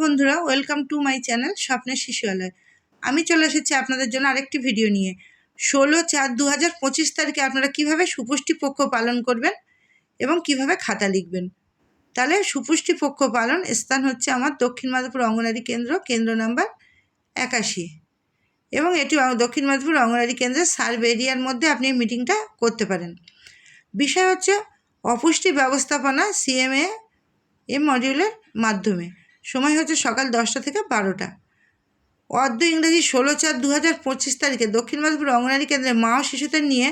বন্ধুরা welcome to my channel স্বপ্নের শিশুয়ালয়। আমি চলে এসেছি আপনাদের জন্য আরেকটি ভিডিও নিয়ে। ষোলো চার দু হাজার পঁচিশ তারিখে আপনারা কীভাবে সুপুষ্টি পক্ষ পালন করবেন এবং কীভাবে খাতা লিখবেন? তাহলে সুপুষ্টি পক্ষ পালন স্থান হচ্ছে আমার দক্ষিণ মাধবপুর অঙ্গনারী কেন্দ্র কেন্দ্র নাম্বার একাশি। এবং এটি দক্ষিণ মাধবপুর অঙ্গনারী কেন্দ্রের সার্ভ এরিয়ার মধ্যে আপনি মিটিংটা করতে পারেন। বিষয় হচ্ছে অপুষ্টি ব্যবস্থাপনা সিএমএ এ মডিউলের মাধ্যমে। সময় হচ্ছে সকাল দশটা থেকে বারোটা। অর্ধ ইংরেজি ষোলো চার দু হাজার পঁচিশ তারিখে দক্ষিণ মাধবপুর অঙ্গনারী কেন্দ্রে মা ও শিশুদের নিয়ে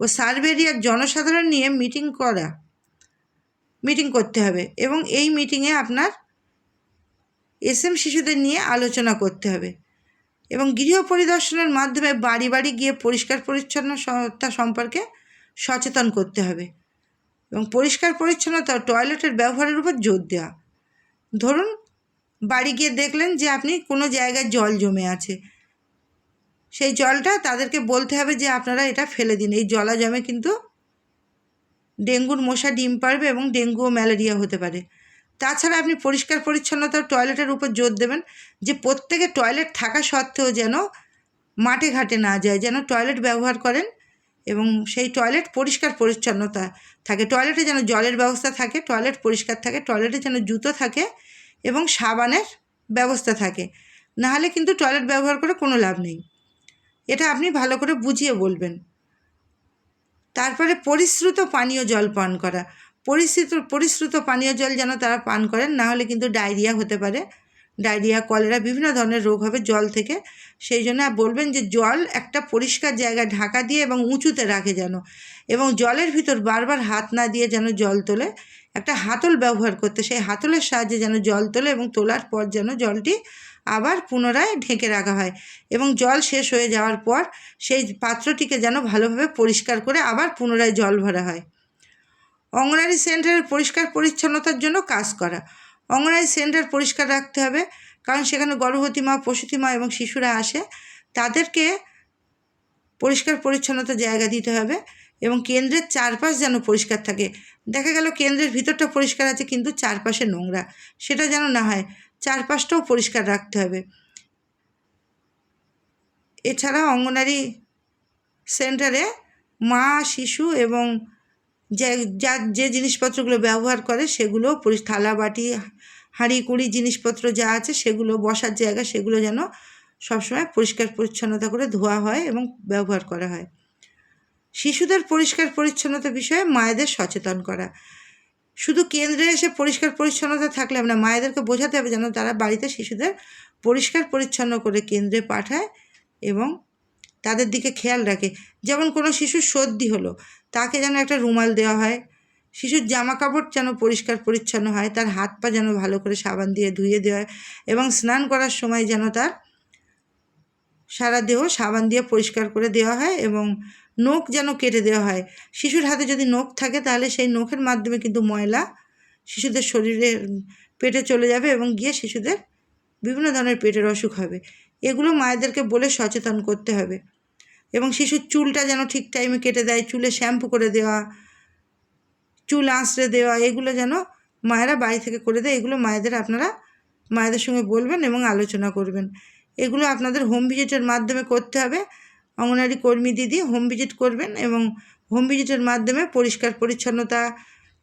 ও সার্ভেরিয়ার জনসাধারণ নিয়ে মিটিং করা, মিটিং করতে হবে এবং এই মিটিংয়ে আপনার এস এম শিশুদের নিয়ে আলোচনা করতে হবে এবং গৃহ পরিদর্শনের মাধ্যমে বাড়ি বাড়ি গিয়ে পরিষ্কার পরিচ্ছন্নতা সম্পর্কে সচেতন করতে হবে এবং পরিষ্কার পরিচ্ছন্নতা টয়লেটের ব্যবহারের উপর জোর দেওয়া। ধরুন বাড়ি গিয়ে দেখলেন যে আপনি কোনো জায়গায় জল জমে আছে। সেই জলটা তাদেরকে বলতে হবে যে আপনারা এটা ফেলে দিন। এই জলা জমে কিন্তু ডেঙ্গুর মশা ডিম পারবে এবং ডেঙ্গু ও ম্যালেরিয়া হতে পারে। তাছাড়া আপনি পরিষ্কার পরিচ্ছন্নতা টয়লেটের উপর জোর দেবেন যে প্রত্যেকে টয়লেট থাকা সত্ত্বেও যেন মাঠে ঘাটে না যায়, যেন টয়লেট ব্যবহার করেন এবং সেই টয়লেট পরিষ্কার পরিচ্ছন্নতা থাকে। টয়লেটে যেন জলের ব্যবস্থা থাকে, টয়লেট পরিষ্কার থাকে, টয়লেটে যেন জুতো থাকে এবং সাবানের ব্যবস্থা থাকে। নাহলে কিন্তু টয়লেট ব্যবহার করে কোনো লাভ নেই। এটা আপনি ভালো করে বুঝিয়ে বলবেন। তারপরে পরিশ্রুত পানীয় জল পান করা। পরিশ্রুত পরিশ্রুত পানীয় জল যেন তারা পান করেন না হলে কিন্তু ডায়রিয়া হতে পারে। ডায়রিয়া, কলেরা, বিভিন্ন ধরনের রোগ হবে জল থেকে। সেই জন্য বলবেন যে জল একটা পরিষ্কার জায়গায় ঢাকা দিয়ে এবং উঁচুতে রাখে যেন। এবং জলের ভিতর বারবার হাত না দিয়ে যেন জল তোলে। একটা হাতল ব্যবহার করতে, সেই হাতলের সাহায্যে যেন জল তোলে এবং তোলার পর যেন জলটি আবার পুনরায় ঢেকে রাখা হয় এবং জল শেষ হয়ে যাওয়ার পর সেই পাত্রটিকে যেন ভালোভাবে পরিষ্কার করে আবার পুনরায় জল ভরা হয়। অঙ্গনারী সেন্টারের পরিষ্কার পরিচ্ছন্নতার জন্য কাজ করা। অঙ্গনারী সেন্টার পরিষ্কার রাখতে হবে কারণ সেখানে গর্ভবতী মা, প্রসূতি মা এবং শিশুরা আসে, তাদেরকে পরিষ্কার পরিচ্ছন্নতা জায়গা দিতে হবে। এবং কেন্দ্রের চারপাশ যেন পরিষ্কার থাকে। দেখা গেল কেন্দ্রের ভিতরটা পরিষ্কার আছে, কিন্তু চারপাশে নোংরা। সেটা যেন না হয়, চারপাশটাও পরিষ্কার রাখতে হবে। এছাড়া অঙ্গনারী সেন্টারে মা, শিশু এবং যা যে জিনিসপত্রগুলো ব্যবহার করে, সেগুলো থালা, বাটি, হাঁড়ি, কুড়ি জিনিসপত্র যা আছে, সেগুলো বসার জায়গা, সেগুলো যেন সবসময় পরিষ্কার, পরিচ্ছন্নতা করে ধোয়া হয় এবং ব্যবহার করা হয়। শিশুদের পরিষ্কার পরিচ্ছন্নতা বিষয়ে মায়েদের সচেতন করা। শুধু কেন্দ্রে এসে পরিষ্কার পরিচ্ছন্নতা থাকলে আমরা মায়েদেরকে বোঝাতে হবে যেন তারা বাড়িতে শিশুদের পরিষ্কার পরিচ্ছন্ন করে কেন্দ্রে পাঠায় এবং তাদের দিকে খেয়াল রাখে। যেমন কোনো শিশুর সর্দি হলো, তাকে যেন একটা রুমাল দেওয়া হয়। শিশুর জামা কাপড় যেন পরিষ্কার পরিচ্ছন্ন হয়, তার হাত পা যেন ভালো করে সাবান দিয়ে ধুয়ে দেওয়া হয় এবং স্নান করার সময় যেন তার সারা দেহ সাবান দিয়ে পরিষ্কার করে দেওয়া হয় এবং নখ যেন কেটে দেওয়া হয়। শিশুর হাতে যদি নখ থাকে, তাহলে সেই নখের মাধ্যমে কিন্তু ময়লা শিশুদের শরীরে, পেটে চলে যাবে এবং গিয়ে শিশুদের বিভিন্ন ধরনের পেটের অসুখ হবে। এগুলো মায়েদেরকে বলে সচেতন করতে হবে। এবং শিশুর চুলটা যেন ঠিক টাইমে কেটে দেয়, চুলে শ্যাম্পু করে দেওয়া, চুল আঁচড়ে দেওয়া, এগুলো যেন মায়েরা বাড়ি থেকে করে দেয়, এগুলো মায়েদের আপনারা, মায়েদের সঙ্গে বলবেন এবং আলোচনা করবেন। এগুলো আপনাদের হোম ভিজিটের মাধ্যমে করতে হবে। অঙ্গনারী কর্মী দিদি হোম ভিজিট করবেন এবং হোম ভিজিটের মাধ্যমে পরিষ্কার পরিচ্ছন্নতা,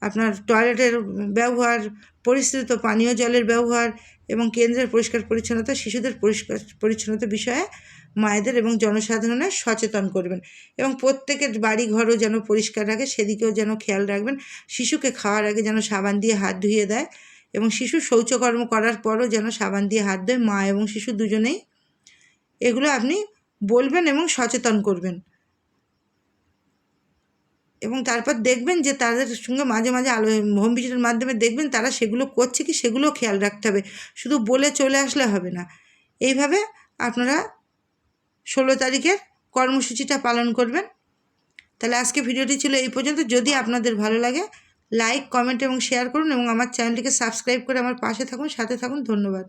আপনার টয়লেটের ব্যবহার পরিশ্রুত পানীয় জলের ব্যবহার এবং কেন্দ্রের পরিষ্কার পরিচ্ছন্নতা, শিশুদের পরিষ্কার পরিচ্ছন্নতা বিষয়ে মায়েদের এবং জনসাধারণের সচেতন করবেন এবং প্রত্যেকের বাড়ি ঘরও যেন পরিষ্কার রাখে, সেদিকেও যেন খেয়াল রাখবেন। শিশুকে খাওয়ার আগে যেন সাবান দিয়ে হাত ধুয়ে দেয় এবং শিশু শৌচকর্ম করার পরও যেন সাবান দিয়ে হাত ধোয়, মা এবং শিশু দুজনেই। এগুলো আপনি বলবেন এবং সচেতন করবেন। এবং তারপর দেখবেন যে তাদের সঙ্গে মাঝে মাঝে আলো হোম ভিজিটের মাধ্যমে দেখবেন তারা সেগুলো করছে কি সেগুলোও খেয়াল রাখতে হবে। শুধু বলে চলে আসলে হবে না। এইভাবে আপনারা ষোলো তারিখের কর্মসূচিটা পালন করবেন। তাহলে আজকে ভিডিওটি ছিল এই পর্যন্ত। যদি আপনাদের ভালো লাগে, লাইক, কমেন্ট এবং শেয়ার করুন এবং আমার চ্যানেলটিকে সাবস্ক্রাইব করে আমার পাশে থাকুন, সাথে থাকুন। ধন্যবাদ।